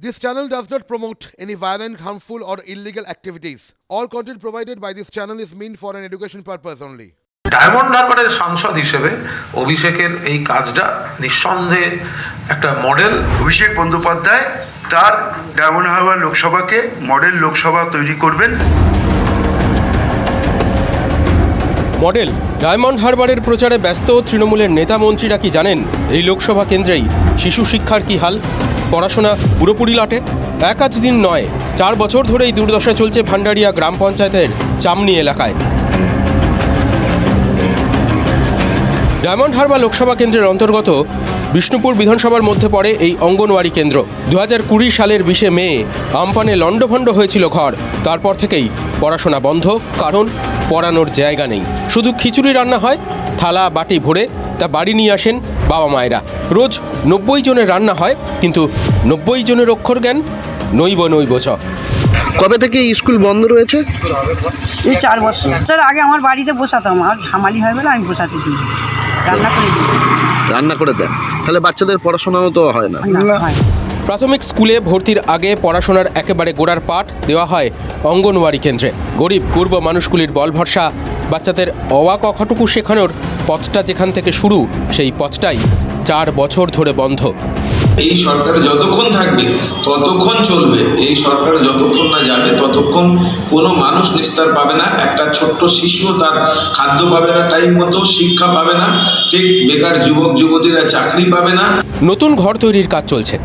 This channel does not promote any violent, harmful, or illegal activities. All content provided by this channel is meant for an education purpose only. Diamond হারবারের সাংসদ হিসেবে অভিষেকের এই কাজটা নিঃসন্দেহে একটা model Abhishek Bandyopadhyay তার ডায়মন্ড হারবার লোকসভাকে মডেল লোকসভা তৈরি করবেন মডেল। ডায়মন্ড হারবারের প্রচারে ব্যস্ত তৃণমূলের নেতা মন্ত্রীরা কি জানেন? এই লোকসভা কেন্দ্রেই শিশু শিক্ষার কি হাল? পড়াশোনা পুরোপুরি লাটে? এক আধ দিন নয়, চার বছর ধরেই দুর্দশা চলছে ভান্ডারিয়া গ্রাম পঞ্চায়েতের চামনি এলাকায়। ডায়মন্ড হারবার লোকসভা কেন্দ্রের অন্তর্গত বিষ্ণুপুর বিধানসভার মধ্যে পড়ে এই অঙ্গনওয়াড়ি কেন্দ্র। দু হাজার কুড়ি সালের বিশে মে আমপানে লণ্ডভণ্ড হয়েছিল ঘর। তারপর থেকেই পড়াশোনা বন্ধ। কারণ পড়ানোর জায়গা নেই। শুধু খিচুড়ি রান্না হয় থালা বাটি ভরে তা বাড়ি নিয়ে আসেন বাবা মায়েরা। রোজ নব্বই জনের রান্না হয় কিন্তু নব্বই জনের অক্ষর জ্ঞান নইব নইব ছ কবে থেকে স্কুল বন্ধ রয়েছে? এই চার বছর। স্যার আগে আমার বাড়িতে বসাতাম। আর ঝামালি হয় বলে আমি বসাতে দিই। রান্না করে দিই। রান্না করে দেন। তাহলে বাচ্চাদের পড়াশোনাও তো হয় না। না হয় প্রাথমিক স্কুলে ভর্তির আগে পড়াশোনার একেবারে গোড়ার পাঠ দেওয়া হয় অঙ্গনওয়াড়ি কেন্দ্রে। গরিব পূর্ব মানুষগুলির বল ভরসা বাচ্চাদের অওয়া কখটুকু শেখানোর পথটা যেখান থেকে শুরু সেই পথটাই চার বছর ধরে বন্ধ। এই সরকার যতক্ষণ থাকবে ততক্ষণ চলবে। এই সরকার যতক্ষণ না যাবে ততক্ষণ কোনো মানুষ নিস্তার পাবে না। একটা ছোট্ট শিশু তার খাদ্য পাবে না টাইম মতো শিক্ষা পাবে না। ঠিক বেকার যুবক যুবতীরা চাকরি পাবে না। নতুন ঘর তৈরির কাজ চলছে।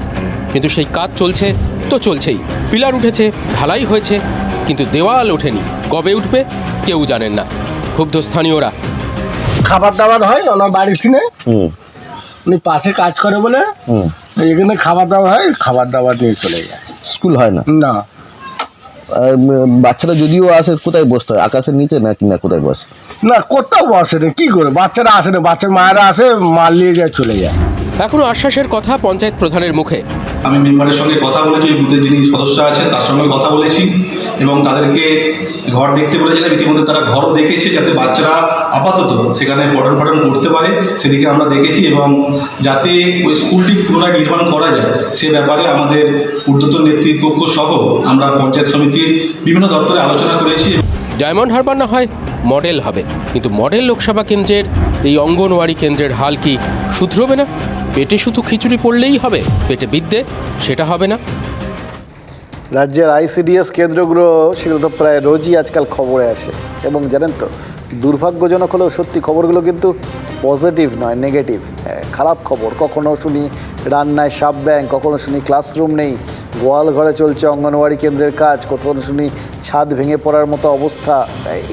কিন্তু সেই কাজ চলছে তো চলছেই। পিলার উঠেছে ঢালাই হয়েছে কিন্তু দেওয়াল ওঠেনি। কবে উঠবে কেউ জানেন না। ক্ষুব্ধ স্থানীয়রা। খাবার দাবার হয় ওনার বাড়ি থেকে হুম। উনি পাশে কাজ করে বলে হুম। এখানে খাবার দাবার হয় খাবার দাবার নিয়ে চলে যায়। স্কুল হয় না? না। বাচ্চারা যদিও আসে কোথায় বসতে হয়? আকাশের নিচে না কোথায় বসে? না কোথাও বসে না কি করে? বাচ্চারা আসে না বাচ্চার মায়েরা আসে মাল নিয়ে যায় চলে যায়। এখনও আশ্বাসের কথা পঞ্চায়েত প্রধানের মুখে। আমি মেম্বারের সঙ্গে কথা বলেছি ওই বুথের যিনি সদস্য আছেন, তার সঙ্গে কথা বলেছি এবং তাদেরকে ঘর দেখতে বলেছিলাম। ইতিমধ্যে তারা ঘরও দেখেছে যাতে বাচ্চারা আপাতত সেখানে পঠন পাঠন করতে পারে, সেদিকে আমরা দেখেছি এবং যাতে ওই স্কুলটি পুনরায় নির্মাণ করা যায়, সে ব্যাপারে আমাদের ঊর্ধ্বতন নেতৃপক্ষ সহ আমরা পঞ্চায়েত সমিতির বিভিন্ন দপ্তরে আলোচনা করেছি। ডায়মন্ড হারবার না হয় মডেল হবে, কিন্তু মডেল লোকসভা কেন্দ্রের এই অঙ্গনওয়াড়ি কেন্দ্রের হাল কি শুধরবে না? পেটে শুধু খিচুড়ি পড়লেই হবে, পেটে বিদ্যে সেটা হবে না। রাজ্যের আইসিডিএস কেন্দ্রগুলো সেগুলো তো প্রায় রোজই আজকাল খবরে আসে। এবং জানেন তো, দুর্ভাগ্যজনক হলেও সত্যি খবরগুলো কিন্তু পজিটিভ নয়, নেগেটিভ। খারাপ খবর। কখনো শুনি রান্নায় সাব ব্যাংক কখনো শুনি ক্লাসরুম নেই গোয়াল ঘরে চলছে অঙ্গনওয়াড়ি কেন্দ্রের কাজ। কখনো শুনি ছাদ ভেঙে পড়ার মতো অবস্থা।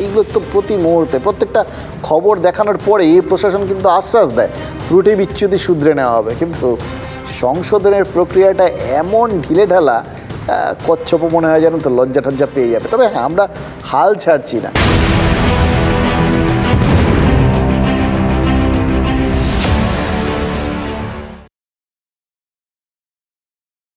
এইগুলো তো প্রতি মুহূর্তে প্রত্যেকটা খবর দেখানোর পরে প্রশাসন কিন্তু আশ্বাস দেয় ত্রুটি বিচ্যুতি শুধরে নেওয়া হবে। কিন্তু সংশোধনের প্রক্রিয়াটা এমন ঢিলে ঢালা আহ, কচ্ছপও মনে হয় যেন তো লজ্জা টজ্জা পেয়ে যাবে। তবে হ্যাঁ আমরা হাল ছাড়ছি না।